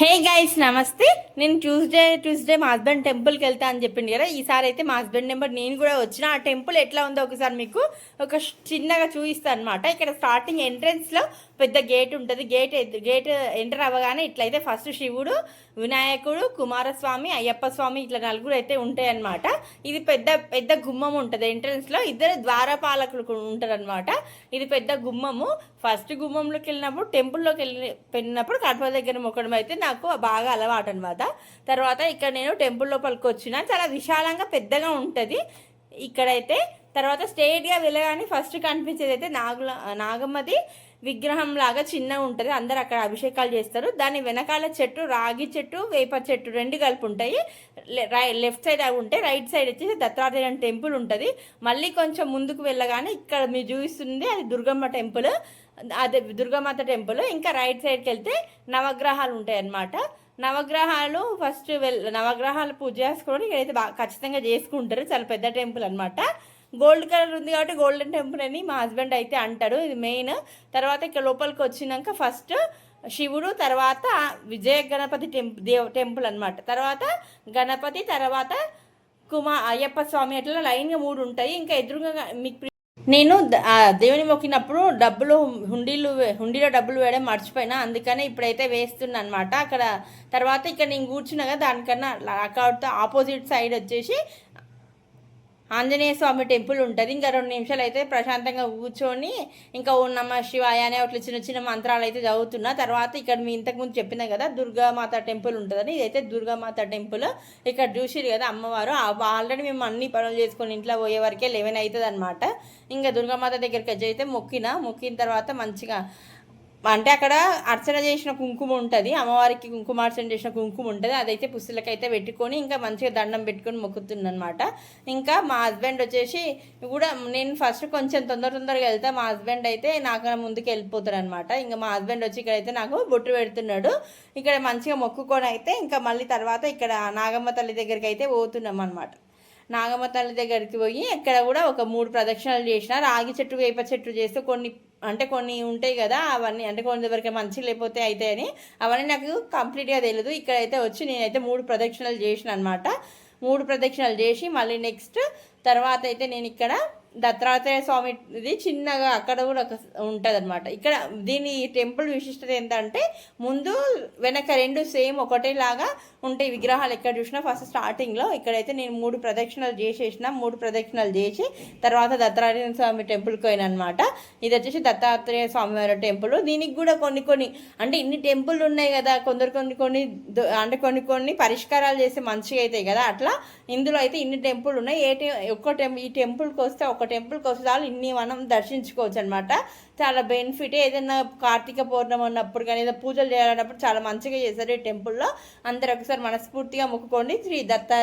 Hey guys నమస్తే. నేను Tuesday Tuesday మా హస్బెండ్ టెంపుల్కి వెళ్తా అని చెప్పింది కదా ఈసారి అయితే మా హస్బెండ్ నెంబర్ నేను కూడా వచ్చిన. ఆ టెంపుల్ ఎట్లా ఉందో ఒకసారి మీకు ఒక చిన్నగా చూపిస్తాను అనమాట ఇక్కడ స్టార్టింగ్ ఎంట్రెన్స్లో పెద్ద గేట్ ఉంటుంది. గేట్ గేట్ ఎంటర్ అవ్వగానే ఇట్లయితే ఫస్ట్ శివుడు వినాయకుడు కుమారస్వామి అయ్యప్ప స్వామి ఇట్లా నలుగురు అయితే ఉంటాయన్నమాట ఇది పెద్ద పెద్ద గుమ్మం ఉంటుంది ఎంట్రన్స్లో. ఇద్దరు ద్వారపాలకులు ఉంటారనమాట ఇది పెద్ద గుమ్మము. ఫస్ట్ గుమ్మంలోకి వెళ్ళినప్పుడు టెంపుల్లోకి వెళ్ళి వెళ్ళినప్పుడు కడప దగ్గర మొక్కడం అయితే నాకు బాగా అలవాటు అనమాట తర్వాత ఇక్కడ నేను టెంపుల్ లోపలికి వచ్చిన చాలా విశాలంగా పెద్దగా ఉంటుంది. ఇక్కడైతే తర్వాత స్ట్రేట్గా వెళ్ళగానే ఫస్ట్ కనిపించేది అయితే నాగుల నాగమ్మది. విగ్రహం లాగా చిన్నగా ఉంటుంది. అందరు అక్కడ అభిషేకాలు చేస్తారు. దాని వెనకాల చెట్టు రాగి చెట్టు వేప చెట్టు రెండు కలిపి ఉంటాయి రై లెఫ్ట్ సైడ్ అవి ఉంటాయి రైట్ సైడ్ వచ్చేసి దత్తాత్రేయ టెంపుల్ ఉంటుంది. మళ్ళీ కొంచెం ముందుకు వెళ్ళగానే ఇక్కడ మీరు చూపిస్తుంది అది దుర్గమ్మ టెంపుల్. అదే దుర్గామాత టెంపుల్. ఇంకా రైట్ సైడ్కి వెళ్తే నవగ్రహాలు ఉంటాయి అన్నమాట. నవగ్రహాలు ఫస్ట్ వెల్ నవగ్రహాలు పూజ చేసుకోవడం ఇక్కడైతే బాగా ఖచ్చితంగా చేసుకుంటారు. చాలా పెద్ద టెంపుల్ అనమాట గోల్డ్ కలర్ ఉంది కాబట్టి గోల్డెన్ టెంపుల్ అని మా హస్బెండ్ అయితే అంటాడు. ఇది మెయిన్. తర్వాత ఇక్కడ లోపలికి వచ్చినాక ఫస్ట్ శివుడు తర్వాత విజయ గణపతి టెంపుల్ దేవ టెంపుల్ అనమాట తర్వాత గణపతి తర్వాత కుమా అయ్యప్ప స్వామి అట్లా లైన్గా మూడు ఉంటాయి. ఇంకా ఎదురుగా మీకు నేను దేవుని మొక్కినప్పుడు డబ్బులు హుండీలు హుండీలో డబ్బులు వేయడం మర్చిపోయినా అందుకనే ఇప్పుడైతే వేస్తున్నా అనమాట అక్కడ తర్వాత ఇక్కడ నేను కూర్చున్నా కదా దానికన్నా అక్కడ ఆపోజిట్ సైడ్ వచ్చేసి ఆంజనేయ స్వామి టెంపుల్ ఉంటుంది. ఇంకా రెండు నిమిషాలు అయితే ప్రశాంతంగా కూర్చొని ఇంకా నమ శివాయ అనే అట్లా చిన్న చిన్న మంత్రాలు అయితే చదువుతున్నా. తర్వాత ఇక్కడ మీ ఇంతకుముందు చెప్పిన కదా దుర్గామాత టెంపుల్ ఉంటుందని. ఇదైతే దుర్గామాత టెంపుల్. ఇక్కడ చూసిరు కదా అమ్మవారు. ఆల్రెడీ మేము అన్ని పనులు చేసుకొని ఇంట్లో పోయే వరకే లెవెన్ అవుతుంది అనమాట ఇంకా దుర్గామాత దగ్గరికి వచ్చి అయితే మొక్కిన. మొక్కిన తర్వాత మంచిగా అంటే అక్కడ అర్చన చేసిన కుంకుమ ఉంటుంది అమ్మవారికి కుంకుమార్చన చేసిన కుంకుమ ఉంటుంది అదైతే పుస్తలకైతే పెట్టుకొని ఇంకా మంచిగా దండం పెట్టుకొని మొక్కుతుందనమాట అనమాట ఇంకా మా హస్బెండ్ వచ్చేసి కూడా నేను ఫస్ట్ కొంచెం తొందర తొందరగా వెళ్తా మా హస్బెండ్ అయితే నాకు ముందుకు వెళ్ళిపోతాడు అనమాట ఇంకా మా హస్బెండ్ వచ్చి ఇక్కడైతే నాకు బొట్టు పెడుతున్నాడు. ఇక్కడ మంచిగా మొక్కుకొని అయితే ఇంకా మళ్ళీ తర్వాత ఇక్కడ నాగమ్మ తల్లి దగ్గరికి అయితే పోతున్నాం అనమాట నాగమ్మ తల్లి దగ్గరికి పోయి ఎక్కడ కూడా ఒక మూడు ప్రదక్షిణలు చేసిన రాగి చెట్టు వేప చెట్టు చేస్తే కొన్ని అంటే కొన్ని ఉంటాయి కదా అవన్నీ అంటే కొన్ని వరకు మంచి లేకపోతే అవుతాయని అవన్నీ నాకు కంప్లీట్గా తెలియదు ఇక్కడైతే వచ్చి నేనైతే మూడు ప్రదక్షిణలు చేసిన అనమాట మూడు ప్రదక్షిణలు చేసి మళ్ళీ నెక్స్ట్ తర్వాత అయితే నేను ఇక్కడ దత్తాత్రేయ స్వామి ఇది చిన్నగా అక్కడ కూడా ఒక ఉంటుంది అనమాట ఇక్కడ దీని టెంపుల్ విశిష్టత ఏంటంటే ముందు వెనక రెండు సేమ్ ఒకటేలాగా ఉంటాయి విగ్రహాలు ఎక్కడ చూసినా. ఫస్ట్ స్టార్టింగ్లో ఇక్కడైతే నేను మూడు ప్రదక్షిణలు చేసేసిన మూడు ప్రదక్షిణలు చేసి తర్వాత దత్తాత్రేయ స్వామి టెంపుల్కి పోయిన అనమాట ఇది వచ్చేసి దత్తాత్రేయ స్వామి వారి టెంపుల్. దీనికి కూడా కొన్ని కొన్ని అంటే ఇన్ని టెంపుల్ ఉన్నాయి కదా కొందరు కొన్ని కొన్ని అంటే కొన్ని కొన్ని పరిష్కారాలు చేస్తే మంచిగా అవుతాయి కదా అట్లా. ఇందులో అయితే ఇన్ని టెంపుల్ ఉన్నాయి. ఏ టెం ఒక్క టెం ఈ టెంపుల్కి వస్తే ఒక టెంపుల్కి వస్తే చాలు ఇన్ని మనం దర్శించుకోవచ్చు అనమాట చాలా బెనిఫిట్. ఏదైనా కార్తీక పౌర్ణమి ఉన్నప్పుడు కానీ ఏదైనా పూజలు చేయాలన్నప్పుడు చాలా మంచిగా చేశారు ఈ టెంపుల్లో. అందరు ఒకసారి మనస్ఫూర్తిగా మొక్కుకోండి. శ్రీ దత్త